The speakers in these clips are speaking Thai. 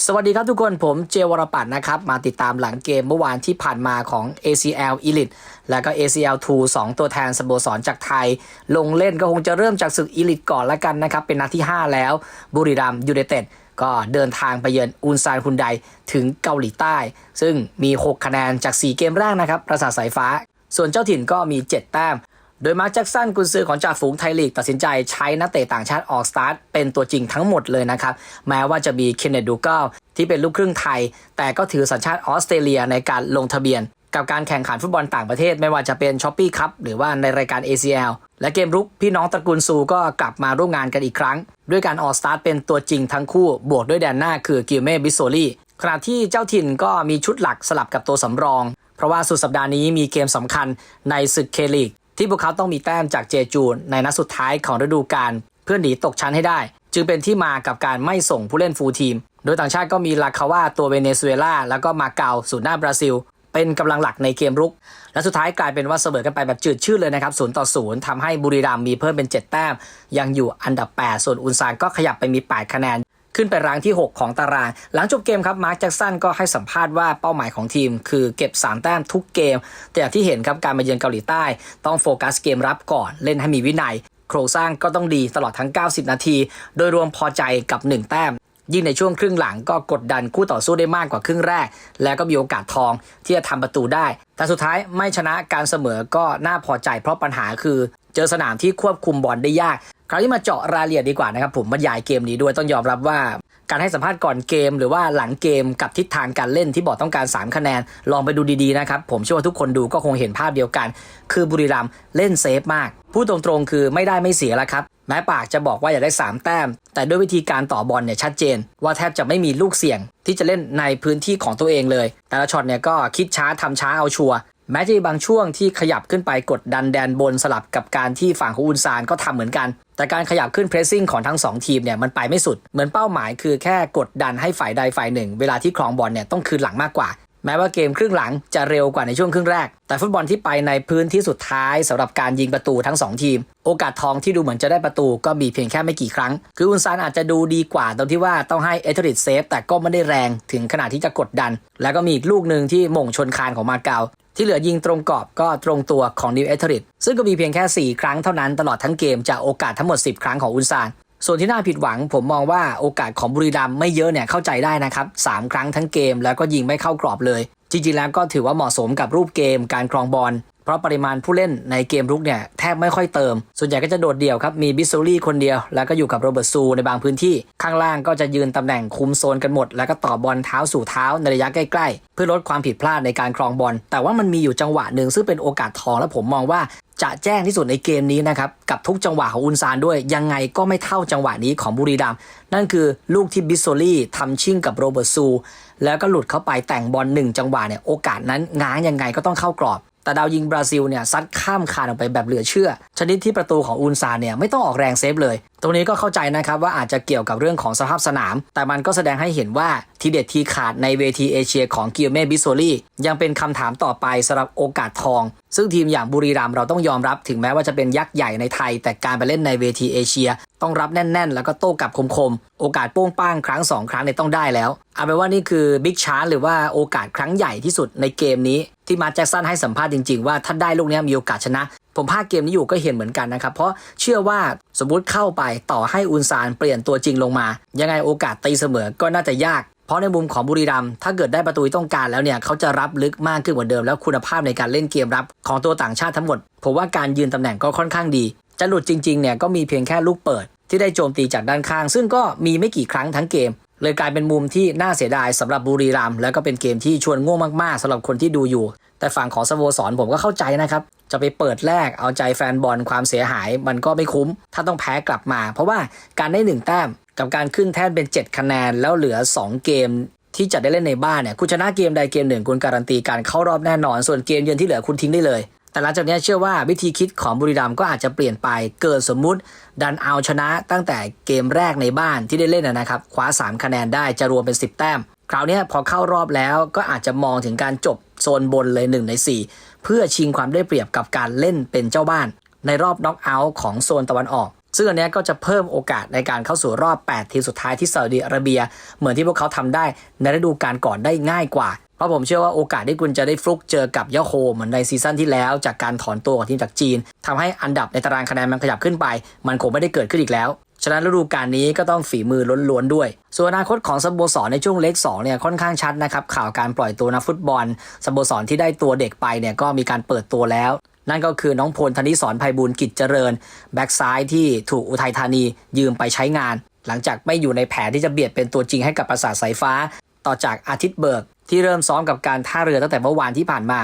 สวัสดีครับทุกคนผมเจวรปัตนะครับ มาติดตามหลังเกมเมื่อวานที่ผ่านมาของ ACL Elite และก็ ACL 2 2 ตัวแทนสโมสรจากไทย ลงเล่นก็คงจะเริ่มจากศึก Elite ก่อนละกันนะครับ เป็นนัดที่ 5 แล้วบุรีรัมยูไนเต็ดก็เดินทางไปเยือนอุนซานฮุนไดถึงเกาหลีใต้ ซึ่งมี 6 คะแนนจาก 4 เกมแรกนะครับ ประสาทสายฟ้า ส่วนเจ้าถิ่นก็มี 7 แต้ม โดยมาร์คแจ็กสันกุนซือของจ่าฝูงไทยลีกตัดสินใจใช้นักเตะต่างชาติออกสตาร์ทเป็นตัวจริงทั้งหมดเลยนะครับ แม้ว่าจะมีเคนเนตดูเกลที่เป็นลูกครึ่งไทย แต่ก็ถือสัญชาติออสเตรเลียในการลงทะเบียน กับการแข่งขันฟุตบอลต่างประเทศ ไม่ว่าจะเป็นช้อปปี้คัพหรือว่าในรายการ ACL และเกมรุกพี่น้องตระกูลซูก็กลับมาร่วมงานกันอีกครั้ง ด้วยการออกสตาร์ทเป็นตัวจริงทั้งคู่บวกด้วยแดนหน้าคือกิลเม่บิโซลีขณะที่เจ้าถิ่นก็มีชุดหลักสลับกับตัวสำรอง เพราะว่าสุดสัปดาห์นี้มีเกมสำคัญในศึกเคลีก ที่พวกเขาต้องมีแต้มจากเจจูนในนัดสุดท้ายของฤดูกาลเพื่อหนีตกชั้นให้ได้ จึงเป็นที่มากับการไม่ส่งผู้เล่นฟูลทีม โดยต่างชาติก็มีลาคาว่าตัวเวเนซุเอลาแล้วก็มาเกาสูนหน้าบราซิล เป็นกำลังหลักในเกมรุก และสุดท้ายกลายเป็นว่าเสมอกันไปแบบจืดชืดเลยนะครับ0ต่อ0ทำให้บุรีรัมย์มีเพิ่มเป็น 7 แต้ม ยังอยู่อันดับ 8 ส่วนอุนซานก็ขยับไปมี 8 คะแนน ขึ้นไปรังที่ 6 ของตาราง หลังจบเกมครับมาร์คแจ็กสันก็ให้สัมภาษณ์ว่าเป้าหมายของทีม คือเก็บ 3 แต้มทุกเกม แต่อย่างที่เห็นครับการมาเยือนเกาหลีใต้ ต้องโฟกัสเกมรับก่อนเล่นให้มีวินัย โครงสร้างก็ต้องดีตลอดทั้ง 90 นาที โดยรวมพอใจกับ 1 แต้มยิ่งในช่วงครึ่งหลังก็กดดันคู่ต่อสู้ได้มากกว่าครึ่งแรก แล้วก็มีโอกาสทองที่จะทำประตูได้ แต่สุดท้ายไม่ชนะการเสมอก็น่าพอใจเพราะปัญหาคือ เจอสนามที่ควบคุมบอลได้ยาก คราวนี้มาเจาะรายละเอียดดีกว่านะครับผมบรรยายเกมนี้ด้วยต้องยอมรับว่าการให้สัมภาษณ์ก่อนเกม หรือว่าหลังเกมกับทิศทางการเล่นที่บอกต้องการ 3 คะแนน ลองไปดูดีๆนะครับ ผมเชื่อว่าทุกคนดูก็คงเห็นภาพเดียวกัน คือบุรีรัมย์เล่นเซฟมาก พูดตรงๆ คือไม่ได้ไม่เสียแล้วครับแม้ปากจะบอกว่าอยากได้ 3 แต้ม แต่ด้วยวิธีการต่อบอลเนี่ยชัดเจน ว่าแทบจะไม่มีลูกเสี่ยง ที่จะเล่นในพื้นที่ของตัวเองเลย แต่ละช็อตเนี่ยก็คิดช้าทำช้าเอาชัวร์แม้จะมีบางช่วงที่ขยับขึ้นไปกดดันแดนบนสลับกับการที่ฝั่งของอุนซานก็ทำเหมือนกัน แต่การขยับขึ้นเพรสซิ่งของทั้ง 2 ทีมเนี่ยมันไปไม่สุด เหมือนเป้าหมายคือแค่กดดันให้ฝ่ายใดฝ่ายหนึ่ง เวลาที่ครองบอลเนี่ยต้องคืนหลังมากกว่า แม้ว่าเกมครึ่งหลังจะเร็วกว่าในช่วงครึ่งแรก แต่ฟุตบอลที่ไปในพื้นที่สุดท้ายสำหรับการยิงประตูทั้ง 2 ทีม โอกาสทองที่ดูเหมือนจะได้ประตูก็มีเพียงแค่ไม่กี่ครั้ง คืออุนซานอาจจะดูดีกว่าตรงที่ว่าต้องให้เอเทอริดเซฟแต่ก็ไม่ได้แรงถึงขนาดที่จะกดดัน แล้วก็มีอีกลูกหนึ่งที่หม่งชนคานของมาเกา ที่เหลือยิงตรงกรอบก็ตรงตัวของนิวเอเทอริดซึ่งก็มีเพียงแค่ 4 ครั้งเท่านั้นตลอดทั้งเกมจากโอกาสทั้งหมด 10 ครั้งของอุนซาน ส่วนที่น่าผิดหวังผมมองว่าโอกาสของบุรีรัมไม่เยอะเนี่ยเข้าใจได้นะครับ 3 ครั้งทั้งเกมแล้วก็ยิงไม่เข้ากรอบเลย จริงๆแล้วก็ถือว่าเหมาะสมกับรูปเกมการครองบอล เพราะปริมาณผู้เล่นในเกมรุกเนี่ยแทบไม่ค่อยเติม ส่วนใหญ่ก็จะโดดเดี่ยวครับ มีบิสโซลี่คนเดียว แล้วก็อยู่กับโรเบิร์ตซูในบางพื้นที่ ข้างล่างก็จะยืนตำแหน่งคุมโซนกันหมด แล้วก็ต่อบอลเท้าสู่เท้าในระยะใกล้ๆ เพื่อลดความผิดพลาดในการครองบอล แต่ว่ามันมีอยู่จังหวะหนึ่งซึ่งเป็นโอกาสทองและผมมองว่าจะแจ้งที่สุดในเกมนี้นะครับ กับทุกจังหวะของอุนซานด้วย ยังไงก็ไม่เท่าจังหวะนี้ของบุรีรัมนั่นคือลูกที่บิสโซลี่ทำชิ่งกับโรเบิร์ตซู แล้วก็หลุดเข้าไปแต่งบอลหนึ่งจังหวะเนี่ยโอกาสนั้นง้างยังไงก็ต้องเข้ากรอบ แต่ดาวยิงบราซิลเนี่ยซัดข้ามคานออกไปแบบเหลือเชื่อ ชนิดที่ประตูของอุนซานเนี่ยไม่ต้องออกแรงเซฟเลย ตรงนี้ก็เข้าใจนะครับว่าอาจจะเกี่ยวกับเรื่องของสภาพสนาม แต่มันก็แสดงให้เห็นว่าทีเด็ดทีขาดในเวทีเอเชียของกิลเม่บิโซลี่ยังเป็นคำถามต่อไปสำหรับโอกาสทอง ซึ่งทีมอย่างบุรีรัมย์เราต้องยอมรับถึงแม้ว่าจะเป็นยักษ์ใหญ่ในไทย แต่การไปเล่นในเวทีเอเชีย ต้องรับแน่น ๆ แล้วก็โต้กลับคมๆ โอกาสโป้งป้างครั้ง 2 ครั้งเนี่ยต้องได้แล้วเอาเป็นว่านี่คือบิ๊กชาร์หรือว่าโอกาสครั้งใหญ่ที่สุดในเกมนี้ที่มาแจ็คสันให้สัมภาษณ์จริงๆว่าถ้าได้ลูกนี้มีโอกาสชนะ ผมภาคเกมนี้อยู่ก็เห็นเหมือนกันนะครับ เพราะเชื่อว่าสมมุติเข้าไปต่อให้อุนซานเปลี่ยนตัวจริงลงมา ยังไงโอกาสตีเสมอก็น่าจะยาก เพราะในมุมของบุรีรัมถ้าเกิดได้ประตูที่ต้องการแล้วเนี่ยเขาจะรับลึกมากขึ้นกว่าเดิม แล้วคุณภาพในการเล่นเกมรับของตัวต่างชาติทั้งหมดผมว่าการยืนตำแหน่งก็ค่อนข้างดี จะหลุดจริงๆเนี่ยก็มีเพียงแค่ลูกเปิด ที่ได้โจมตีจากด้านข้าง ซึ่งก็มีไม่กี่ครั้งทั้งเกม เลยกลายเป็นมุมที่น่าเสียดายสำหรับบุรีรัมย์แล้วก็เป็นเกมที่ชวนง่วงมากๆสำหรับคนที่ดูอยู่ แต่ฝั่งของสโมสรผมก็เข้าใจนะครับจะไปเปิดแรกเอาใจแฟนบอลความเสียหาย มันก็ไม่คุ้ม ถ้าต้องแพ้กลับมา เพราะว่าการได้หนึ่งแต้มกับการขึ้นแท่นเป็น 7 คะแนนแล้วเหลือ 2 เกมที่จะได้เล่นในบ้านเนี่ยคุณชนะเกมใดเกมหนึ่งคุณการันตีการเข้ารอบแน่นอน ส่วนเกมเยือนที่เหลือคุณทิ้งได้เลย แต่หลังจากนี้เชื่อว่าวิธีคิดของบุรีรัมย์ก็อาจจะเปลี่ยนไปเกิดสมมุติ ดันเอาชนะตั้งแต่เกมแรกในบ้านที่ได้เล่นนะครับคว้า 3 คะแนนได้จะรวมเป็น 10 แต้ม คราวนี้พอเข้ารอบแล้วก็อาจจะมองถึงการจบโซนบนเลย 1 ใน 4 เพื่อชิงความได้เปรียบกับการเล่นเป็นเจ้าบ้าน ในรอบน็อกเอาท์ของโซนตะวันออก ซึ่งอันนี้ก็จะเพิ่มโอกาสในการเข้าสู่รอบ 8 ทีมสุดท้ายที่ซาอุดิอาระเบีย เหมือนที่พวกเขาทำได้ในฤดูกาลก่อนได้ง่ายกว่า ราะผมเชื่อว่าโอกาสที่คุณจะได้ฟลุกเจอกับยะโฮเหมือนในซีซั่นที่แล้วจากการถอนตัวของทีมจากจีนทำให้อันดับในตารางคะแนนมันขยับขึ้นไป มันคงไม่ได้เกิดขึ้นอีกแล้ว ฉะนั้นฤดูกาลนี้ก็ต้องฝีมือล้วนๆด้วย ส่วนอนาคตของสโมสรในช่วงเล็ก2เนี่ยค่อนข้างชัดนะครับข่าวการปล่อยตัวนักฟุตบอลสโมสรที่ได้ตัวเด็กไปเนี่ยก็มีการเปิดตัวแล้ว นั่นก็คือน้องพลธนิสรภัยบุญกิจเจริญแบ็กซ้ายที่ถูกอุทัยธานียืมไปใช้งาน หลังจากไม่อยู่ในแผนที่จะเบียดเป็นตัวจริงให้กับประสาทสายฟ้า ต่อจากอาทิตย์เบิก ที่เริ่มซ้อมกับการท่าเรือตั้งแต่เมื่อวานที่ผ่านมา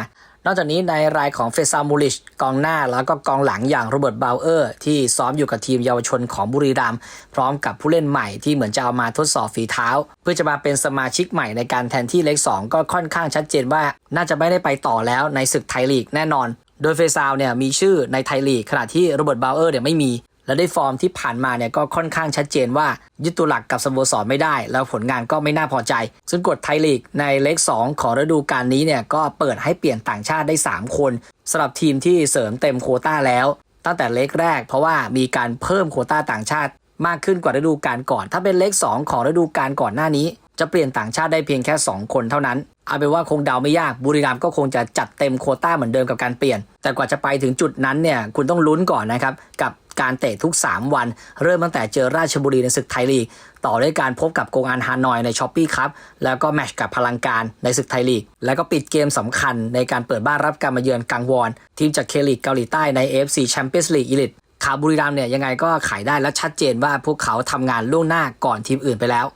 นอกจากนี้ในรายของเฟซามูลิชกองหน้าแล้วก็กองหลังอย่างโรเบิร์ตบาเออร์ที่ซ้อมอยู่กับทีมเยาวชนของบุรีรัมย์พร้อมกับผู้เล่นใหม่ที่เหมือนจะเอามาทดสอบฝีเท้า เพื่อจะมาเป็นสมาชิกใหม่ในการแทนที่เล็ก2ก็ค่อนข้างชัดเจนว่า น่าจะไม่ได้ไปต่อแล้วในศึกไทยลีกแน่นอน โดยเฟซาวเนี่ยมีชื่อในไทยลีกขณะที่โรเบิร์ตบาเออร์เนี่ยไม่มี และได้ฟอร์มที่ผ่านมาเนี่ยก็ค่อนข้างชัดเจนว่ายึดตัวหลักกับสโมสรไม่ได้ แล้วผลงานก็ไม่น่าพอใจ ซึ่งกฎไทยลีกในเลข2 ของฤดูกาลนี้เนี่ยก็เปิดให้เปลี่ยนต่างชาติได้ 3 คนสำหรับทีมที่เสริมเต็มโคต้าแล้ว ตั้งแต่เลขแรก เพราะว่ามีการเพิ่มโคต้าต่างชาติ มากขึ้นกว่าฤดูกาลก่อน ถ้าเป็นเลข2 ของฤดูกาลก่อนหน้านี้ จะเปลี่ยนต่างชาติได้เพียงแค่ 2 คนเท่านั้นเอาเป็นว่าคงเดาไม่ยากบุรีรัมย์ก็คงจะจัดเต็มโคต้าเหมือนเดิมกับการเปลี่ยน แต่กว่าจะไปถึงจุดนั้นเนี่ยคุณต้องลุ้นก่อนนะครับกับ การเตะทุก 3 วัน เริ่มตั้งแต่เจอราชบุรีในศึกไทยลีก ต่อด้วยการพบกับโกงอันฮานอยในช้อปปี้ครับ แล้วก็แมตช์กับพลังการในศึกไทยลีก แล้วก็ปิดเกมสำคัญในการเปิดบ้านรับการมาเยือนกังวอนทีมจากเคลีกเกาหลีใต้ใน AFC Champions League Elite ข่าวบุรีรัมเนี่ยยังไงก็ขายได้และชัดเจนว่าพวกเขาทำงานล่วงหน้าก่อนทีมอื่นไปแล้ว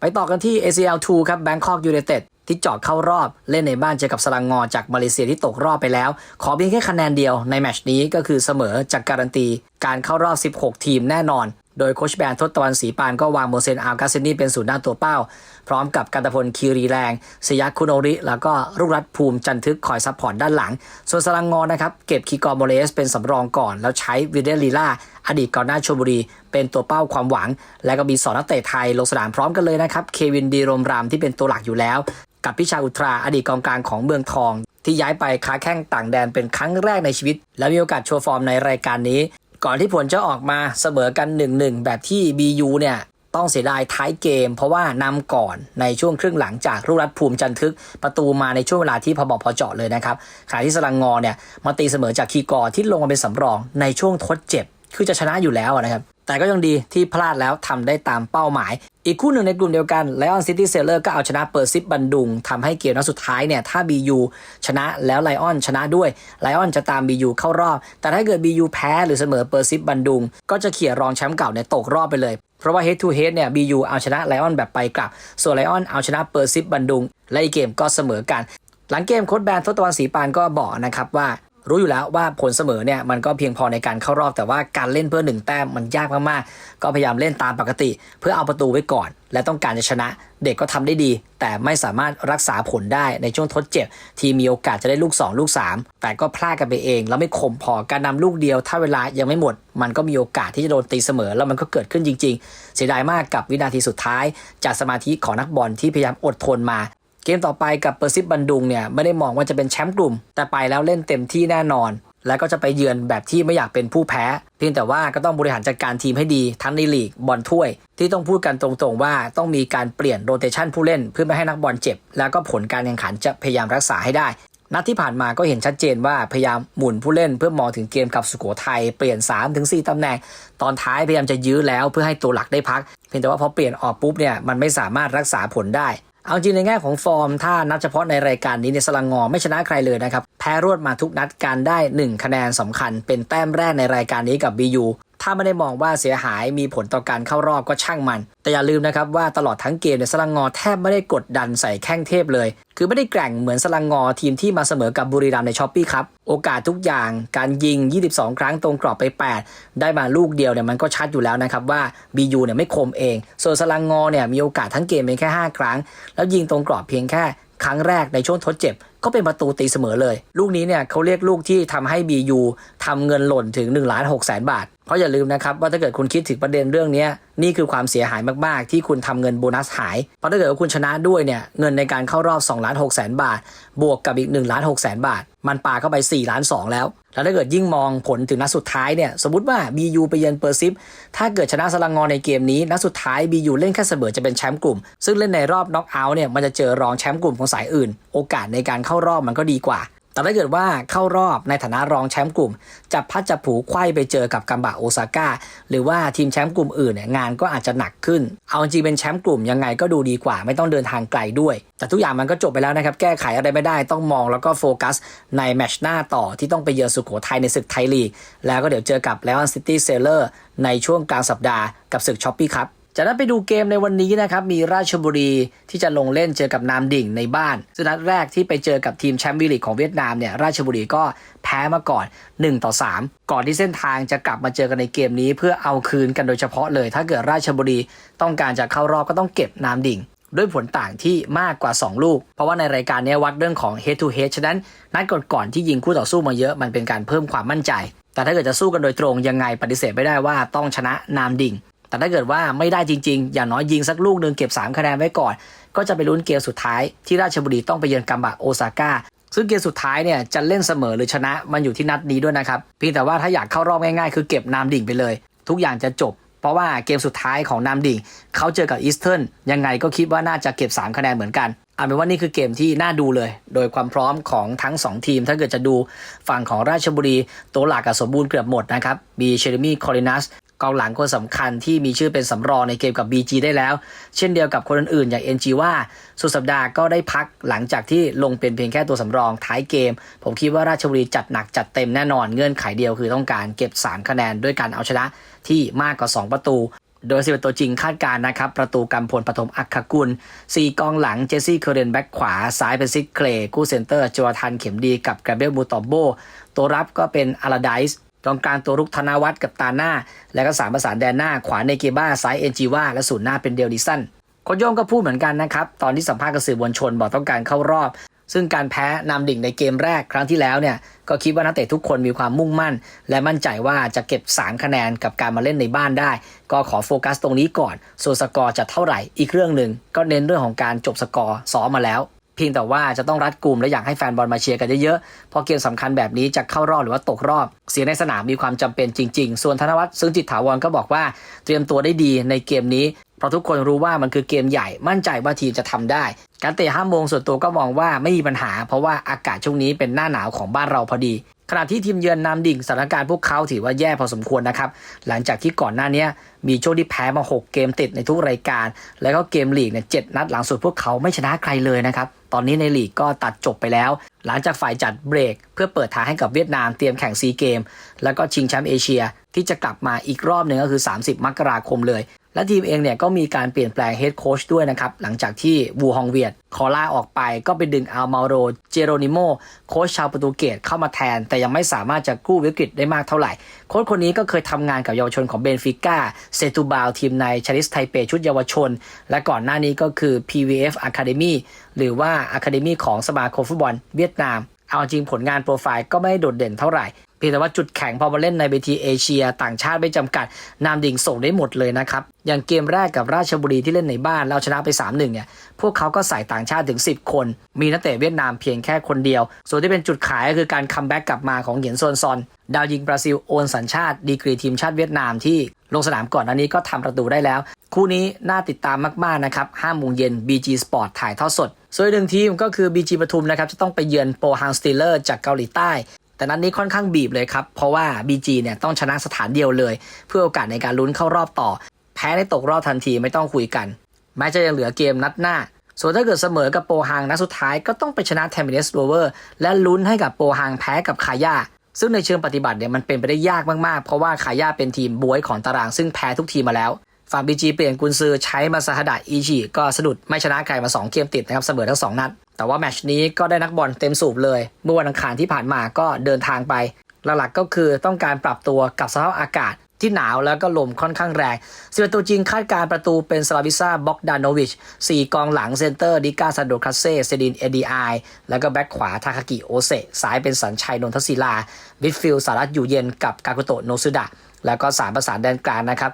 ไปต่อกันที่ ACL 2ครับ Bangkok United ที่เจอดเข้ารอบเล่นในบ้านเจอกับสลังงอจากมาเลเซียที่ตกรอบไปแล้ว ขอเพียงแค่คะแนนเดียวในแมตช์นี้ก็คือเสมอจากการันตี การเข้ารอบ 16 ทีมแน่นอน โดยโคชแบนทศตวรรณศรีปานก็วางโมเซนอัลกาเซนีเป็นศูนย์หน้าตัวเป้า พร้อมกับกันตพลคีรีแรงสยักคุโนริ แล้วก็รุกรัตภูมิจันทึกคอยซัพพอร์ตด้านหลัง ส่วนสลังงอนะครับ เก็บคีกอโมเลสเป็นสำรองก่อน แล้วใช้วิเดลีล่าอดีตกองหน้าชลบุรี เป็นตัวเป้าความหวัง และก็มีสองนักเตะไทยลงสนามพร้อมกันเลยนะครับเควินดีรมรามที่เป็นตัวหลักอยู่แล้ว กับพิชาอุตราอดีตกองกลางของเมืองทอง ที่ย้ายไปค้าแข้งต่างแดนเป็นครั้งแรกในชีวิต และมีโอกาสโชว์ฟอร์มในรายการนี้ ก่อนที่ผลจะออกมาเสมอกัน 1-1 แบบที่ BU เนี่ยต้องเสียดายท้ายเกม เพราะว่านำก่อนในช่วงครึ่งหลังจากรุรัตภูมิจันทึกประตูมาในช่วงเวลาที่พอบอกพอเจาะเลยนะครับขณะที่สลังงอเนี่ยมาตีเสมอจากคีกอที่ลงมาเป็นสำรองในช่วงทดเจ็บ คือจะชนะอยู่แล้วนะครับ แต่ก็ยังดีที่พลาดแล้วทำได้ตามเป้าหมาย อีกคู่หนึ่งในกลุ่มเดียวกันไลออนซิตี้เซลเลอร์ก็เอาชนะเปอร์ซิปบันดุงทำให้เกมนัดสุดท้ายเนี่ยถ้า BU ชนะแล้วไลออนชนะด้วยไลออนจะตาม BU เข้ารอบ แต่ถ้าเกิด BU แพ้หรือเสมอเปอร์ซิปบันดุง ก็จะเขี่ยรองแชมป์เก่าเนี่ยตกรอบไปเลยเพราะว่า head to head เนี่ย BU เอาชนะไลออนแบบไปกลับ ส่วนไลออนเอาชนะเปอร์ซิปบันดุง และอีกเกมก็เสมอกัน หลังเกมโค้ชแบนทศตวรรณศรีปานก็บอกนะครับว่า รู้อยู่แล้วว่าผลเสมอเนี่ยมันก็เพียงพอในการเข้ารอบแต่ว่าการเล่นเพื่อหนึ่งแต้มมันยากมากๆ ก็พยายามเล่นตามปกติ เพื่อเอาประตูไว้ก่อน และต้องการจะชนะ เด็กก็ทำได้ดี แต่ไม่สามารถรักษาผลได้ในช่วงทดเจ็บ ทีมมีโอกาสจะได้ลูก 2 ลูก 3 แต่ก็พลาดกันไปเอง แล้วไม่คมพอการนำลูกเดียว ถ้าเวลายังไม่หมด มันก็มีโอกาสที่จะโดนตีเสมอ แล้วมันก็เกิดขึ้นจริง ๆ เสียดายมากกับวินาทีสุดท้าย จากสมาธิของนักบอลที่พยายามอดทนมา เกมต่อไปกับเปอร์ซิปบันดุงเนี่ยไม่ได้มองว่าจะเป็นแชมป์กลุ่ม แต่ไปแล้วเล่นเต็มที่แน่นอน แล้วก็จะไปเยือนแบบที่ไม่อยากเป็นผู้แพ้ เพียงแต่ว่าก็ต้องบริหารจัดการทีมให้ดีทั้งในลีกบอลถ้วย ที่ต้องพูดกันตรงๆว่าต้องมีการเปลี่ยนโรเตชันผู้เล่นเพื่อไม่ให้นักบอลเจ็บ แล้วก็ผลการแข่งขันจะพยายามรักษาให้ได้นัดที่ผ่านมาก็เห็นชัดเจนว่าพยายามหมุนผู้เล่นเพื่อมองถึงเกมกับสุโขทัยเปลี่ยน 3-4 ตำแหน่ง ตอนท้ายพยายามจะยื้อแล้วเพื่อให้ตัวหลักได้พัก เพียงแต่ว่าพอเปลี่ยนออกปุ๊บเนี่ยมันไม่สามารถรักษาผลได้ เอาจริงในแง่ของฟอร์ม ถ้านับเฉพาะในรายการนี้เนี่ยสลังงอไม่ชนะใครเลยนะครับ แพ้รวดมาทุกนัดการได้ 1 คะแนนสำคัญ เป็นแต้มแรกในรายการนี้กับ BU ถ้าไม่ได้มองว่าเสียหายมีผลต่อการเข้ารอบก็ช่างมัน แต่อย่าลืมนะครับว่าตลอดทั้งเกมเนี่ยสลังงอแทบไม่ได้กดดันใส่แข้งเทพเลย คือไม่ได้แกร่งเหมือนสลังงอทีมที่มาเสมอกับบุรีรัมในช้อปปี้ครับ โอกาสทุกอย่างการยิง 22 ครั้งตรงกรอบไป 8 ได้มาลูกเดียวเนี่ยมันก็ชัดอยู่แล้วนะครับว่า BU เนี่ยไม่คมเอง ส่วนสลังงอเนี่ยมีโอกาสทั้งเกมเพียงแค่ 5 ครั้ง แล้วยิงตรงกรอบเพียงแค่ครั้งแรกในช่วงทดเจ็บ ก็เป็นประตูตีเสมอเลย ลูกนี้เนี่ยเขาเรียกลูกที่ทำให้ BU ทำเงินหล่นถึง1ล้านหกแสนบาท เพราะอย่าลืมนะครับว่าถ้าเกิดคุณคิดถึงประเด็นเรื่องนี้นี่คือความเสียหายมากๆ ที่คุณทำเงินโบนัสหาย เพราะถ้าเกิดว่าคุณชนะด้วยเนี่ยเงินในการเข้ารอบ2ล้านหกแสนบาท บวกกับอีก1ล้านหกแสนบาท มันปาเข้าไป4ล้าน2แล้ว แล้วถ้าเกิดยิ่งมองผลถึงนัดสุดท้ายเนี่ยสมมติว่า BU ไปเยือนเปอร์ซิฟถ้าเกิดชนะสลังงอนในเกมนี้นัดสุดท้าย BU เล่นแค่เสมอจะเป็นแชมป์กลุ่ม ซึ่งเล่นในรอบน็อกเอาท์เนี่ยมันจะเจอรองแชมป์กลุ่มของสายอื่น โอกาสในการเข้ารอบมันก็ดีกว่า แต่ถ้าเกิดว่าเข้ารอบในฐานะรองแชมป์กลุ่ม จะพัดจะผูไขว้ไปเจอกับกัมบะโอซาก้าหรือว่าทีมแชมป์กลุ่มอื่นเนี่ยงานก็อาจจะหนักขึ้น เอาจริงเป็นแชมป์กลุ่มยังไงก็ดูดีกว่า ไม่ต้องเดินทางไกลด้วย แต่ทุกอย่างมันก็จบไปแล้วนะครับ แก้ไขอะไรไม่ได้ต้องมองแล้วก็โฟกัสในแมชหน้าต่อที่ต้องไปเยือนสุโขทัยในศึกไทยลีกแล้วก็เดี๋ยวเจอกับเลออนซิตี้เซเลอร์ในช่วงกลางสัปดาห์กับศึกช้อปปี้ครับ จากนั้นไปดูเกมในวันนี้นะครับ มีราชบุรีที่จะลงเล่นเจอกับนามดิ่งในบ้านซึ่งนัดแรกที่ไปเจอกับทีมแชมป์วีลีกของเวียดนามเนี่ยราชบุรีก็แพ้มาก่อน 1 ต่อ 3 ก่อนที่เส้นทางจะกลับมาเจอกันในเกมนี้ เพื่อเอาคืนกันโดยเฉพาะเลย ถ้าเกิดราชบุรีต้องการจะเข้ารอบก็ต้องเก็บนามดิ่งด้วยผลต่างที่มากกว่า 2 ลูก เพราะว่าในรายการนี้วัดเรื่องของ head to head ฉะนั้น นัดก่อนๆที่ยิงคู่ต่อสู้มาเยอะมันเป็นการเพิ่มความมั่นใจ แต่ถ้าเกิดจะสู้กันโดยตรงยังไงปฏิเสธไม่ได้ว่าต้องชนะนามดิ่ง แต่ถ้าเกิดว่าไม่ได้จริง ๆ อย่างน้อยยิงสักลูกหนึ่งเก็บ 3 คะแนนไว้ก่อน ก็จะไปลุ้นเกมสุดท้ายที่ราชบุรีต้องไปเยือนกัมบะโอซาก้าซึ่งเกมสุดท้ายเนี่ยจะเล่นเสมอหรือชนะมันอยู่ที่นัดนี้ด้วยนะครับเพียงแต่ว่าถ้าอยากเข้ารอบง่ายๆ คือเก็บนามดิ่งไปเลย ทุกอย่างจะจบ เพราะว่าเกมสุดท้ายของนามดิ่งเขาเจอกับอีสเทิร์นยังไงก็คิดว่าน่าจะเก็บ 3 คะแนนเหมือนกันเอาเป็นว่านี่คือเกมที่น่าดูเลย โดยความพร้อมของทั้ง 2 ทีม ถ้าเกิดจะดูฝั่งของราชบุรี ตัวหลักกับสมบูรณ์เกือบหมดนะครับ มีเชอร์มี่คอรินัส กองหลังคนสำคัญที่มีชื่อเป็นสำรองในเกมกับ BG ได้แล้ว เช่นเดียวกับคนอื่นๆ อย่าง NG ว่า สุดสัปดาห์ก็ได้พักหลังจากที่ลงเป็นเพียงแค่ตัวสำรองท้ายเกม ผมคิดว่าราชบุรีจัดหนักจัดเต็มแน่นอนเงื่อนไขเดียวคือต้องการเก็บ 3 คะแนนด้วยการเอาชนะที่มากกว่า 2 ประตูโดยสิเป็นตัวจริงคาดการณ์นะครับ ประตูกำพลปฐมอัคคกุล 4 กองหลังเจสซี่เคอร์เรนแบ็กขวา ซ้ายเป็นซิกเคลกู้เซนเตอร์จวทันเข็มดีกับแกรเบลมูตอบโบ ตัวรับก็เป็นอาราไดส์ กองกลางตัวรุกธนวัฒน์กับตาหน้า แล้วก็สามประสานแดนหน้าขวาในเกบ้าซ้ายเอ็นจีว่าและศูนย์หน้าเป็นเดลดิสันโคโย่งก็พูดเหมือนกันนะครับ ตอนที่สัมภาษณ์กับสื่อมวลชนบอกต้องการเข้ารอบ ซึ่งการแพ้นำดิ่งในเกมแรกครั้งที่แล้วเนี่ยก็คิดว่านักเตะทุกคนมีความมุ่งมั่น และมั่นใจว่าจะเก็บ 3 คะแนนกับการมาเล่นในบ้านได้ ก็ขอโฟกัสตรงนี้ก่อนส่วนสกอร์จะเท่าไหร่อีกเรื่องหนึ่งก็เน้นเรื่องของการจบสกอร์ซ้อมมาแล้ว เพียงแต่ว่าจะต้องรัดกลุ่มและอยากให้แฟนบอลมาเชียร์กันเยอะๆ เพราะเกมสำคัญแบบนี้จะเข้ารอบหรือว่าตกรอบ เสียในสนามมีความจำเป็นจริง ๆ ส่วนธนวัฒน์ซึ่งจิตถาวรก็บอกว่าเตรียมตัวได้ดีในเกมนี้ เพราะทุกคนรู้ว่ามันคือเกมใหญ่ มั่นใจว่าทีมจะทำได้ การเตะห้าโมงส่วนตัวก็มองว่าไม่มีปัญหา เพราะว่าอากาศช่วงนี้เป็นหน้าหนาวของบ้านเราพอดีขณะที่ทีมเยือนนำดิ่งสถานการณ์พวกเขาถือว่าแย่พอสมควรนะครับ หลังจากที่ก่อนหน้านี้มีช่วงที่แพ้มา 6 เกมติดในทุกรายการ แล้วก็เกมลีกเนี่ยเจ็ดนัดหลังสุดพวกเขาไม่ชนะใครเลยนะครับ ตอนนี้ในลีกก็ตัดจบไปแล้ว หลังจากฝ่ายจัดเบรก เพื่อเปิดทางให้กับเวียดนามเตรียมแข่งซีเกม แล้วก็ชิงแชมป์เอเชีย ที่จะกลับมาอีกรอบหนึ่งก็คือ 30 มกราคมเลย และทีมเองเนี่ยก็มีการเปลี่ยนแปลงเฮดโค้ชด้วยนะครับ หลังจากที่วูฮองเวียดขอลาออกไปก็ไปดึงอัลมาโรเจโรนิโมโค้ชชาวโปรตุเกสเข้ามาแทน แต่ยังไม่สามารถจะกู้วิกฤตได้มากเท่าไหร่ โค้ชคนนี้ก็เคยทำงานกับเยาวชนของเบนฟิก้าเซตูบาลทีมในชาริสไทเปชุดเยาวชน และก่อนหน้านี้ก็คือ PVF Academy หรือว่า Academy ของสมาคมฟุตบอลเวียดนามเอาจริงผลงานโปรไฟล์ก็ไม่โดดเด่นเท่าไหร่ เพียงแต่ว่าจุดแข็งพอมาเล่นในเวทีเอเชีย ต่างชาติไม่จำกัด นามดิ่งส่งได้หมดเลยนะครับ อย่างเกมแรกกับราชบุรีที่เล่นในบ้านเราชนะไป 3-1 เนี่ย พวกเขาก็ใส่ต่างชาติถึง 10 คน มีนักเตะเวียดนามเพียงแค่คนเดียว ส่วนที่เป็นจุดขายก็คือการคัมแบ็กกลับมาของเหยียนซนซอน ดาวยิงบราซิลโอนสัญชาติ ดีกรีทีมชาติเวียดนามที่ลงสนามก่อนอันนี้ก็ทำประตูได้แล้ว คู่นี้น่าติดตามมากๆนะครับ5โมงเย็น BG Sport ถ่ายทอดสด ส่วนหนึ่งทีมก็คือ BG ปทุมนะครับจะต้องไปเยือนโปฮังสตีเลอร์จากเกาหลีใต้ แต่นัดนนี้ค่อนข้างบีบเลยครับ เพราะว่า BG เนี่ยต้องชนะสถานเดียวเลย เพื่อโอกาสในการลุ้นเข้ารอบต่อ แพ้ได้ตกรอบทันทีไม่ต้องคุยกัน แม้จะยังเหลือเกมนัดหน้า ส่วนถ้าเกิดเสมอกับโปฮังนัดสุดท้ายก็ต้องไปชนะเทมิเนสโรเวอร์และลุ้นให้กับโปฮังแพ้กับคาย่าซึ่งในเชิงปฏิบัติเนี่ยมันเป็นไปได้ยากมากๆ เพราะว่าคาย่าเป็นทีมบวยของตาราง ซึ่งแพ้ทุกทีมมาแล้วฝั่งบีจีเปลี่ยนกุนซือใช้มาซาฮดะอีจิก็สะดุดไม่ชนะใครมา 2 เกมติดนะครับเสมอทั้ง 2 นัด แต่ว่าแมชนี้ก็ได้นักบอลเต็มสูบเลย เมื่อวันอังคารที่ผ่านมาก็เดินทางไป หลักๆก็คือต้องการปรับตัวกับสภาพอากาศที่หนาวแล้วก็ลมค่อนข้างแรงสิบตัวจริงคาดการประตูเป็นสลาวิซาบ็อกดานโนวิชสี่กองหลังเซนเตอร์ดิก้าซาโดคาเซ่เซดินเอดีไอแล้วก็แบ็คขวาทาคากิโอเซซ้ายเป็นสัญชัยนนทศิลาวิดฟิลสารัตอยู่เย็นกับกากุโตโนซุดะ แล้วก็สามประสานแดนกลางนะครับ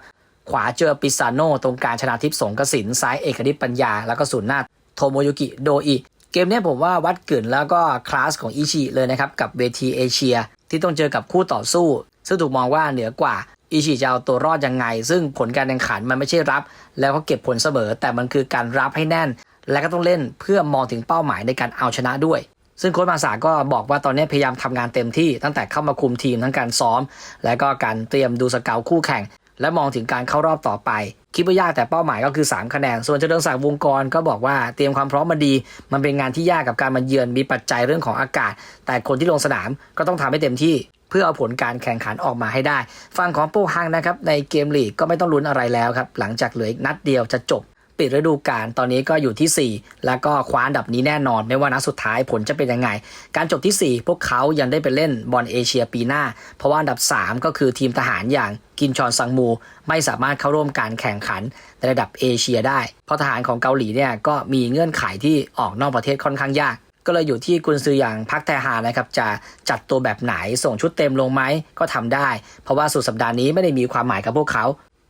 ขวาเจอปิซาโนตรงกลางชนาทิพย์สงกสินซ้ายเอกนิตปัญญา แล้วก็ศูนย์หน้าโทโมยุกิโดอิ เกมนี้ผมว่าวัดกึ่นแล้วก็คลาสของอิชิเลยนะครับกับเวทีเอเชีย ที่ต้องเจอกับคู่ต่อสู้ ซึ่งถูกมองว่าเหนือกว่าอิชิจะเอาตัวรอดยังไง ซึ่งผลการแข่งขันมันไม่ใช่รับ แล้วก็เก็บผลเสมอ แต่มันคือการรับให้แน่น และก็ต้องเล่นเพื่อมองถึงเป้าหมายในการเอาชนะด้วย ซึ่งโค้ชมาสาก็บอกว่าตอนนี้พยายามทำงานเต็มที่ตั้งแต่เข้ามาคุมทีมทั้งการซ้อม และก็การเตรียมดูสเกลคู่แข่ง และมองถึงการเข้ารอบต่อไป คิดว่ายากแต่เป้าหมายก็คือ 3 คะแนน ส่วนเจริญศักดิ์วงกรก็บอกว่าเตรียมความพร้อมมาดี มันเป็นงานที่ยากกับการมาเยือนมีปัจจัยเรื่องของอากาศ แต่คนที่ลงสนามก็ต้องทำให้เต็มที่เพื่อเอาผลการแข่งขันออกมาให้ได้ฝั่งของโปฮังนะครับในเกมลีกก็ไม่ต้องลุ้นอะไรแล้วครับหลังจากเหลืออีกนัดเดียวจะจบ ปิดฤดูกาลตอนนี้ก็อยู่ที่ 4 แล้วก็คว้าอันดับนี้แน่นอน ไม่ว่านัดสุดท้ายผลจะเป็นยังไง การจบที่ 4 พวกเขายังได้ไปเล่นบอลเอเชียปีหน้า เพราะว่าอันดับ 3 ก็คือทีมทหารอย่างกินชอนซังมู ไม่สามารถเข้าร่วมการแข่งขันในระดับเอเชียได้ เพราะทหารของเกาหลีเนี่ยก็มีเงื่อนไขที่ออกนอกประเทศค่อนข้างยากก็เลยอยู่ที่กุนซืออย่างพักแทฮานะครับจะจัดตัวแบบไหนส่งชุดเต็มลงไหมก็ทำได้ เพราะว่าสุดสัปดาห์นี้ไม่ได้มีความหมายกับพวกเขา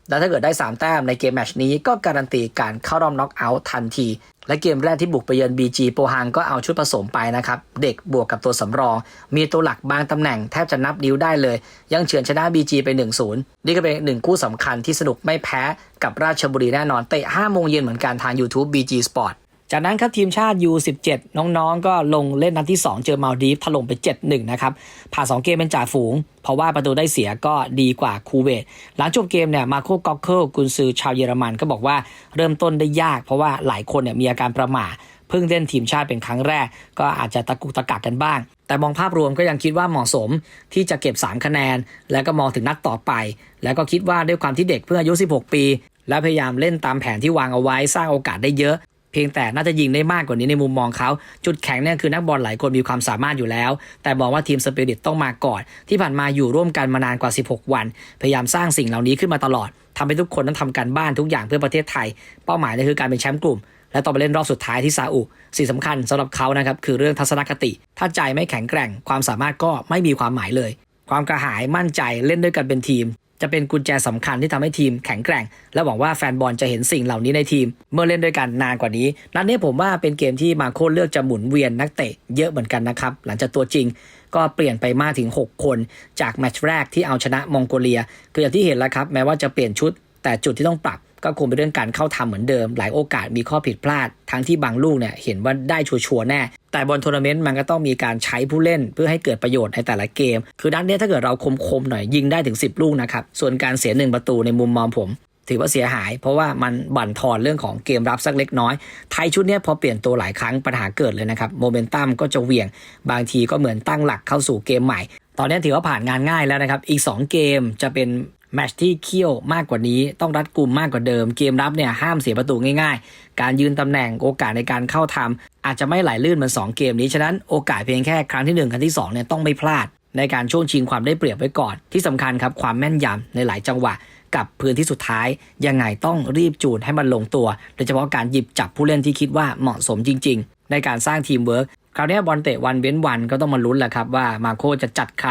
และถ้าเกิดได้ 3 แต้มในเกมแมชนี้ก็การันตีการเข้ารอบน็อกเอาท์ทันที และเกมแรกที่บุกไปเยือน BG โปฮังก็เอาชุดผสมไปนะครับ เด็กบวกกับตัวสำรอง มีตัวหลักบางตำแหน่งแทบจะนับนิ้วได้เลย ยังเฉือนชนะ BG ไป 1-0 นี่ก็เป็นหนึ่งคู่สำคัญที่สนุกไม่แพ้กับราชบุรีแน่นอนเตะ5โมงเย็นเหมือนกันทาง YouTube BG Sport จากนั้นครับทีมชาติ U17 น้องๆ ก็ลงเล่นนัดที่ 2 เจอมาลดีฟถล่มไป 7-1 นะครับ ผ่าน2เกมเป็นจ่าฝูง เพราะว่าประตูได้เสียก็ดีกว่าคูเวต หลังจบเกมเนี่ยมาโคก็อกเคิลกุนซือชาวเยอรมันก็บอกว่าเริ่มต้นได้ยาก เพราะว่าหลายคนเนี่ยมีอาการประหม่าเพิ่งเล่นทีมชาติเป็นครั้งแรก ก็อาจจะตะกุกตะกักกันบ้าง แต่มองภาพรวมก็ยังคิดว่าเหมาะสมที่จะเก็บ 3 คะแนน แล้วก็มองถึงนัดต่อไป แล้วก็คิดว่าด้วยความที่เด็กเพิ่งอายุ 16 ปี และพยายามเล่นตามแผนที่วางเอาไว้สร้างโอกาสได้เยอะ เพียงแต่น่าจะยิงได้มากกว่านี้ในมุมมองเขาจุดแข็งเนี่ยคือนักบอลหลายคนมีความสามารถอยู่แล้ว แต่บอกว่าทีมสปิริตต้องมาก่อน ที่ผ่านมาอยู่ร่วมกันมานานกว่า 16 วัน พยายามสร้างสิ่งเหล่านี้ขึ้นมาตลอดทำให้ทุกคนนั้นทำการบ้านทุกอย่างเพื่อประเทศไทย เป้าหมายเนี่ยคือการเป็นแชมป์กลุ่มและต่อไปเล่นรอบสุดท้ายที่ซาอุ สิ่งสำคัญสำหรับเขานะครับคือเรื่องทัศนคติ ถ้าใจไม่แข็งแกร่ง ความสามารถก็ไม่มีความหมายเลย ความกระหายมั่นใจเล่นด้วยกันเป็นทีม จะเป็นกุญแจสำคัญที่ทำให้ทีมแข็งแกร่ง และหวังว่าแฟนบอลจะเห็นสิ่งเหล่านี้ในทีม เมื่อเล่นด้วยกันนานกว่านี้ นัดนี้ผมว่าเป็นเกมที่มาโคเลือกจะหมุนเวียนนักเตะเยอะเหมือนกันนะครับ หลังจากตัวจริงก็เปลี่ยนไปมากถึง 6 คนจากแมตช์แรกที่เอาชนะมองโกเลีย คืออย่างที่เห็นแล้วครับ แม้ว่าจะเปลี่ยนชุดแต่จุดที่ต้องปรับ ก็คงเป็นเรื่องการเข้าทำเหมือนเดิม หลายโอกาสมีข้อผิดพลาด ทั้งที่บางลูกเนี่ยเห็นว่าได้ชัวร์แน่ แต่บอลทัวร์นาเมนต์มันก็ต้องมีการใช้ผู้เล่นเพื่อให้เกิดประโยชน์ในแต่ละเกม คือนัดเนี้ถ้าเกิดเราคมๆหน่อยยิงได้ถึง 10 ลูกนะครับ ส่วนการเสียหนึ่งประตูในมุมมองผม ถือว่าเสียหาย เพราะว่ามันบั่นทอนเรื่องของเกมรับสักเล็กน้อย ไทยชุดนี้พอเปลี่ยนตัวหลายครั้งปัญหาเกิดเลยนะครับ โมเมนตัมก็จะเหวี่ยง บางทีก็เหมือนตั้งหลักเข้าสู่เกมใหม่ตอนนี้ถือว่าผ่านงานง่ายแล้วนะครับ อีก 2 เกมจะเป็น แมชที่เคี่ยวมากกว่านี้ต้องรัดกลุ่มมากกว่าเดิม เกมรับเนี่ยห้ามเสียประตูง่ายๆ การยืนตำแหน่งโอกาสในการเข้าทำอาจจะไม่ไหลลื่นเหมือนสองเกมนี้ฉะนั้นโอกาสเพียงแค่ครั้งที่หนึ่งครั้งที่สองเนี่ยต้องไม่พลาด ในการช่วงชิงความได้เปรียบไว้ก่อน ที่สำคัญครับความแม่นยำในหลายจังหวะกับพื้นที่สุดท้าย ยังไงต้องรีบจูนให้มันลงตัว โดยเฉพาะการหยิบจับผู้เล่นที่คิดว่าเหมาะสมจริง ๆ ในการสร้างทีมเวิร์ก คราวนี้บอลเตะวันเว้นวันก็ต้องมาลุ้นแหละครับว่ามาโคจะจัดใคร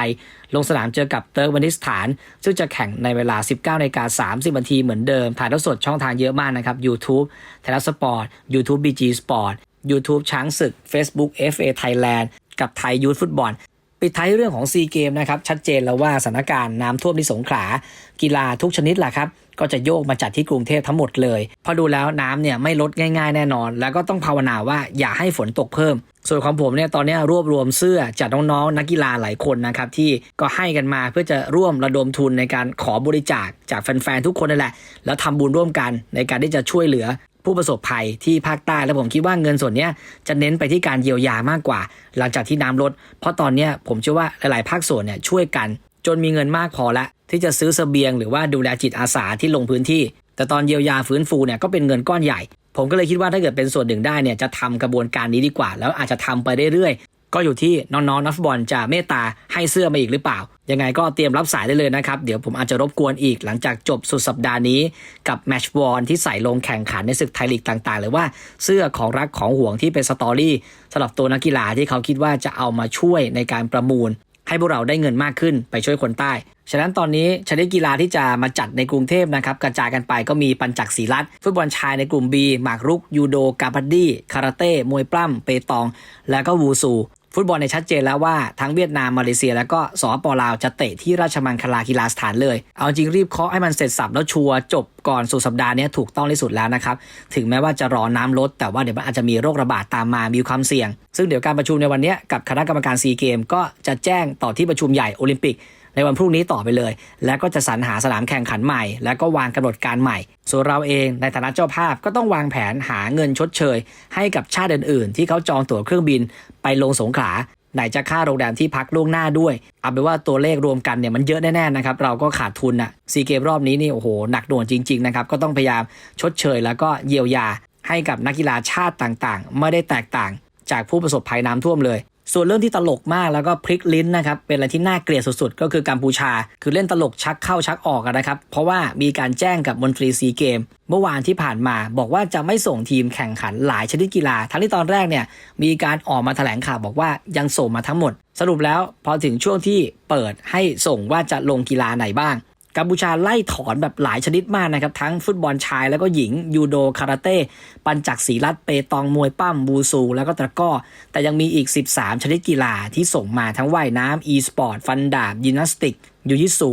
ลงสนามเจอกับเติร์กวานิสถาน ซึ่งจะแข่งในเวลา 19นาฬิกา30นาทีเหมือนเดิม ถ่ายทอดสดช่องทางเยอะมากนะครับ YouTube ไทยรัฐสปอร์ต YouTube BG Sport YouTube ช้างศึก Facebook FA Thailand กับไทยยูทฟุตบอล ปิดท้ายเรื่องของซีเกมนะครับชัดเจนแล้วว่าสถานการณ์น้ำท่วมที่สงขลากีฬาทุกชนิดแหละครับก็จะโยกมาจัดที่กรุงเทพทั้งหมดเลยพอดูแล้วน้ำเนี่ยไม่ลดง่ายๆ แน่นอน แล้วก็ต้องภาวนาว่าอย่าให้ฝนตกเพิ่ม ส่วนของผมเนี่ยตอนนี้รวบรวมเสื้อจากน้องๆนักกีฬาหลายคนนะครับที่ก็ให้กันมาเพื่อจะร่วมระดมทุนในการขอบริจาคจากแฟนๆทุกคนนั่นแหละ แล้วทำบุญร่วมกันในการที่จะช่วยเหลือ ผู้ประสบภัยที่ภาคใต้ แล้วผมคิดว่าเงินส่วนนี้จะเน้นไปที่การเยียวยามากกว่า หลังจากที่น้ำลด เพราะตอนนี้ผมเชื่อว่าหลาย ๆ ภาคส่วนเนี่ยช่วยกัน จนมีเงินมากพอละ ที่จะซื้อเสบียงหรือว่าดูแลจิตอาสาที่ลงพื้นที่ แต่ตอนเยียวยาฟื้นฟูเนี่ยก็เป็นเงินก้อนใหญ่ ผมก็เลยคิดว่าถ้าเกิดเป็นส่วนหนึ่งได้เนี่ยจะทำกระบวนการนี้ดีกว่า แล้วอาจจะทำไปเรื่อย ก็อยู่ที่น้องๆนักฟุตบอลจะเมตตาให้เสื้อมาอีกหรือเปล่า ยังไงก็เตรียมรับสายได้เลยนะครับ เดี๋ยวผมอาจจะรบกวนอีกหลังจากจบสุดสัปดาห์นี้ กับแมช์วอลที่ใส่ลงแข่งขันในศึกไทยลีกต่างๆ หรือว่าเสื้อของรักของห่วงที่เป็นสตอรี่สำหรับตัวนักกีฬาที่เขาคิดว่าจะเอามาช่วยในการประมูล ให้พวกเราได้เงินมากขึ้นไปช่วยคนใต้ฉะนั้นตอนนี้ชนิดกีฬาที่จะมาจัดในกรุงเทพนะครับกระจายกันไปก็มีปัญจักศีรัตน์ฟุตบอลชายในกลุ่ม B หมากรุก ยูโด กาบัดดี้ คาราเต้ มวยปล้ำ เปตอง แล้วก็วูซู ฟุตบอลในชัดเจนแล้วว่าทั้งเวียดนามมาเลเซีย แล้วก็สปปลาวจะเตะที่ราชมังคลากีฬาสถานเลย เอาจริงรีบเคาะให้มันเสร็จสับแล้วชัวร์จบก่อนสุดสัปดาห์นี้ถูกต้องที่สุดแล้วนะครับ ถึงแม้ว่าจะรอน้ำลด แต่ว่าเดี๋ยวมันอาจจะมีโรคระบาดตามมามีความเสี่ยง ซึ่งเดี๋ยวการประชุมในวันนี้กับคณะกรรมการซีเกมก็จะแจ้งต่อที่ประชุมใหญ่โอลิมปิก ในวันพรุ่งนี้ต่อไปเลย แล้วก็จะสรรหาสนามแข่งขันใหม่ แล้วก็วางกำหนดการใหม่ ส่วนเราเองในฐานะเจ้าภาพก็ต้องวางแผนหาเงินชดเชย ให้กับชาติอื่นๆ ที่เขาจองตั๋วเครื่องบินไปลงสงขลาไหนจะค่าโรงแรมที่พักล่วงหน้าด้วย เอาเป็นว่าตัวเลขรวมกันเนี่ยมันเยอะแน่ๆนะครับ เราก็ขาดทุนอะซีเกมรอบนี้นี่โอ้โหหนักหน่วงจริงๆนะครับก็ต้องพยายามชดเชย แล้วก็เยียวยาให้กับนักกีฬาชาติต่างๆ ไม่ได้แตกต่างจากผู้ประสบภัยน้ำท่วมเลย ส่วนเรื่องที่ตลกมากแล้วก็พลิกลิ้นนะครับเป็นอะไรที่น่าเกลียดสุดๆ ก็คือกัมพูชา คือเล่นตลกชักเข้าชักออกนะครับ เพราะว่ามีการแจ้งกับมนตรีซีเกม เมื่อวานที่ผ่านมาบอกว่าจะไม่ส่งทีมแข่งขันหลายชนิดกีฬา ทั้งที่ตอนแรกเนี่ยมีการออกมาแถลงข่าวบอกว่ายังส่งมาทั้งหมด สรุปแล้วพอถึงช่วงที่เปิดให้ส่งว่าจะลงกีฬาไหนบ้าง กัมพูชาไล่ถอนแบบหลายชนิดมากนะครับ ทั้งฟุตบอลชายแล้วก็หญิง ยูโดคาราเต้ ปัญจักศีรัตเปตองมวยปั้มบูซู แล้วก็ตะก้อ แต่ยังมีอีก 13 ชนิดกีฬาที่ส่งมาทั้งว่ายน้ำอีสปอร์ต ฟันดาบ ยิมนาสติก ยูยิสู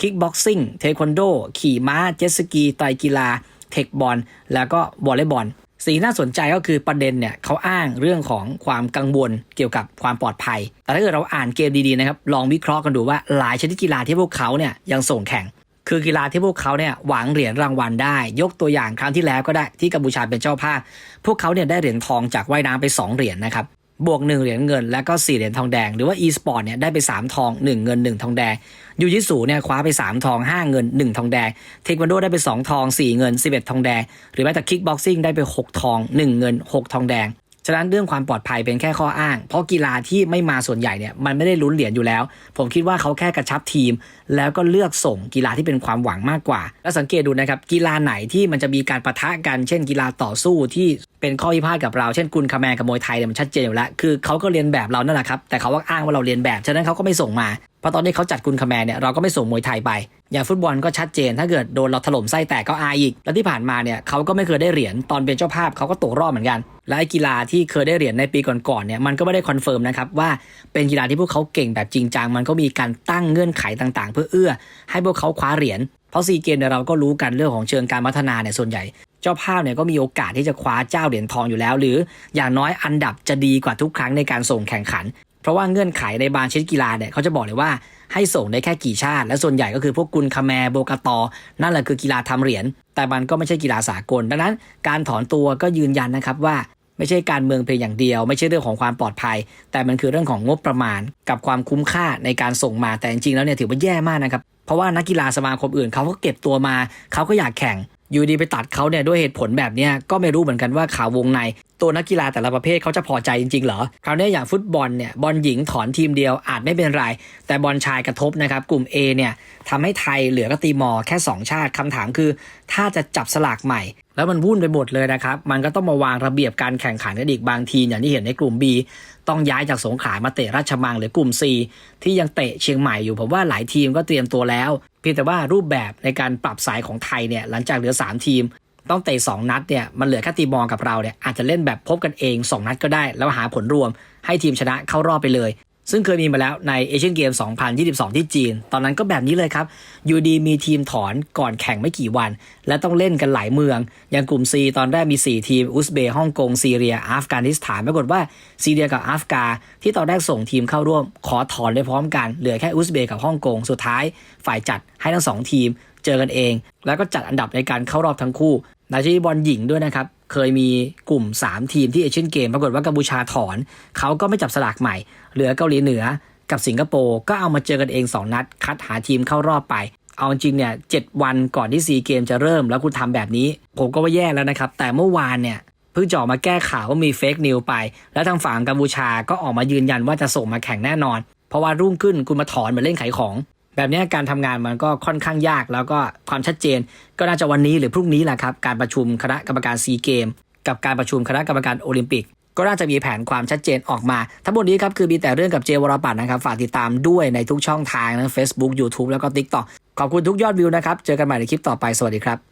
คิกบ็อกซิ่ง เทควันโด ขี่ม้า เจ็ตสกีไตรกีฬา เทคบอล แล้วก็วอลเลย์บอล สิ่งน่าสนใจก็คือประเด็นเนี่ยเขาอ้างเรื่องของความกังวลเกี่ยวกับความปลอดภัย แต่ถ้าเกิดเราอ่านเกมดีๆนะครับลองวิเคราะห์กันดูว่าหลายชนิดกีฬาที่พวกเขาเนี่ยยังส่งแข่ง คือกีฬาที่พวกเขาเนี่ยหวังเหรียญรางวัลได้ ยกตัวอย่างครั้งที่แล้วก็ได้ที่กัมพูชาเป็นเจ้าภาพ พวกเขาเนี่ยได้เหรียญทองจากว่ายน้ำไป 2 เหรียญนะครับ บวก 1 เหรียญเงิน แล้วก็ 4 เหรียญทองแดง หรือว่า e-sport เนี่ยได้ไป 3 ทอง 1 เงิน 1 ทองแดงยูยิสูเนี่ยคว้าไป 3 ทอง 5 เงิน 1 ทองแดง เทควันโดได้ไป 2 ทอง 4 เงิน 11 ทองแดง หรือแม้แต่คิกบ็อกซิ่งได้ไป 6 ทอง 1 เงิน 6 ทองแดงะนั้นเรื่องความปลอดภัยเป็นแค่ข้ออ้าง เพราะกีฬาที่ไม่มาส่วนใหญ่เนี่ยมันไม่ได้ลุ้นเหรียญอยู่แล้ว ผมคิดว่าเขาแค่กระชับทีม แล้วก็เลือกส่งกีฬาที่เป็นความหวังมากกว่า แล้วสังเกตดูนะครับกีฬาไหนที่มันจะมีการประทะกัน เช่น กีฬาต่อสู้ที่เป็นข้อพิพาทกับเรา เช่นกุนคาแมนกับมวยไทยเนี่ยมันชัดเจนอยู่แล้ว คือเขาก็เรียนแบบเรานั่นแหละครับ แต่เขาว่าอ้างว่าเราเรียนแบบ ฉะนั้นเขาก็ไม่ส่งมา เพราะตอนนี้เขาจัดกุนคาแมนเนี่ยเราก็ไม่ส่งมวยไทยไป อย่างฟุตบอลก็ชัดเจน ถ้าเกิดโดนเราถล่มไส้แตกก็อายอีก แล้วที่ผ่านมาเนี่ยเขาก็ไม่เคยได้เหรียญตอนเป็นเจ้าภาพเขาก็ตกรอบเหมือนกัน และไอ้กีฬาที่เคยได้เหรียญในปีก่อนๆเนี่ยมันก็ไม่ได้คอนเฟิร์มนะครับว่าเป็นกีฬาที่พวกเขาเก่งแบบจริงจังมันก็มีการตั้งเงื่อนไขต่างๆ เพื่อเอื้อ ให้พวกเขาคว้าเหรียญเพราะซีเกมเนี่ยเราก็รู้กันเรื่องของเชิงการพัฒนาเนี่ยส่วนใหญ่เจ้าภาพเนี่ยก็มีโอกาสที่จะคว้าเจ้าเหรียญทองอยู่แล้ว หรืออย่างน้อยอันดับจะดีกว่าทุกครั้งในการส่งแข่งขัน เพราะว่าเงื่อนไขในบางชนิดกีฬาเนี่ยเขาจะบอกเลยว่าให้ส่งได้แค่กี่ชาติ และส่วนใหญ่ก็คือพวกกุนคาแมโบกาตอ นั่นแหละคือกีฬาทำเหรียญ แต่มันก็ไม่ใช่กีฬาสากล ดังนั้น การถอนตัวก็ยืนยันนะครับว่าไม่ใช่การเมืองเพียงอย่างเดียว ไม่ใช่เรื่องของความปลอดภัย แต่มันคือเรื่องของงบประมาณ กับความคุ้มค่าในการส่งมาแต่จริงๆแล้วเนี่ยถือว่าแย่มากนะครับเพราะว่านักกีฬาสมาคมอื่นเขาก็เก็บตัวมาเขาก็อยากแข่ง อยู่ดีไปตัดเขาเนี่ยด้วยเหตุผลแบบนี้ก็ไม่รู้เหมือนกันว่าข่าววงในตัวนักกีฬาแต่ละประเภทเขาจะพอใจจริงๆ เหรอ คราวนี้อย่างฟุตบอลเนี่ยบอลหญิงถอนทีมเดียวอาจไม่เป็นไร แต่บอลชายกระทบนะครับ กลุ่ม A เนี่ยทำให้ไทยเหลือก็ตีมอแค่ 2 ชาติคำถามคือ ถ้าจะจับสลากใหม่ แล้วมันวุ่นไปหมดเลยนะครับ มันก็ต้องมาวางระเบียบการแข่งขันกันอีกบางทีอย่างที่เห็นในกลุ่ม B ต้องย้ายจากสงขลามาเตะราชมังหรือกลุ่ม C ที่ยังเตะเชียงใหม่อยู่ผมว่าหลายทีมก็เตรียมตัวแล้ว เพียงแต่ว่ารูปแบบในการปรับสายของไทยเนี่ยหลังจากเหลือ 3 ทีม ต้องเตะ2นัดเนี่ยมันเหลือแค่ตีมองกับเราเนี่ยอาจจะเล่นแบบพบกันเอง 2 นัดก็ได้ แล้วหาผลรวมให้ทีมชนะเข้ารอบไปเลย ซึ่งเคยมีมาแล้วในเอเชียนเกม 2022 ที่จีน ตอนนั้นก็แบบนี้เลยครับยูดีมีทีมถอนก่อนแข่งไม่กี่วัน และต้องเล่นกันหลายเมือง อย่างกลุ่ม C ตอนแรกมี 4 ทีม อุซเบย์ฮ่องกง ซีเรีย อัฟกานิสถาน ปรากฏว่าซีเรียกับอัฟกา ที่ตอนแรกส่งทีมเข้าร่วม ขอถอนไปพร้อมกัน เหลือแค่อุซเบย์กับฮ่องกง สุดท้ายฝ่ายจัดให้ทั้งสองทีม เจอกันเอง แล้วก็จัดอันดับในการเข้ารอบทั้งคู่ในที่บอลหญิงด้วยนะครับ เคยมีกลุ่ม 3 ทีมที่เอเชียนเกมปรากฏว่ากัมพูชาถอน เขาก็ไม่จับสลากใหม่ เหลือเกาหลีเหนือกับสิงคโปร์ก็เอามาเจอกันเอง 2 นัด คัดหาทีมเข้ารอบไป เอาจริงเนี่ยเวันก่อนที่ซีเกมจะเริ่มแล้วคุณทำแบบนี้ ผมก็ว่าแย่แล้วนะครับ แต่เมื่อวานเนี่ยเพิ่งจะอมาแก้ข่าวว่ามีเฟกนิวไป แล้วทางฝั่งกัมพูชาก็ออกมายืนยันว่าจะส่งมาแข่งแน่นอน เพราะว่ารุ่งขึ้นคุณมาถอนเหมือนเล่นขายของ แบบนี้การทำงานมันก็ค่อนข้างยาก แล้วก็ความชัดเจน ก็น่าจะวันนี้หรือพรุ่งนี้แหละครับการประชุมคณะกรรมการซีเกม กับการประชุมคณะกรรมการโอลิมปิก ก็น่าจะมีแผนความชัดเจนออกมา ทั้งหมดนี้ครับคือมีแต่เรื่องกับเจวรปัตนะครับฝากติดตามด้วยในทุกช่องทางนะ Facebook YouTube แล้วก็ TikTok ขอบคุณทุกยอดวิวนะครับเจอกันใหม่ในคลิปต่อไปสวัสดีครับ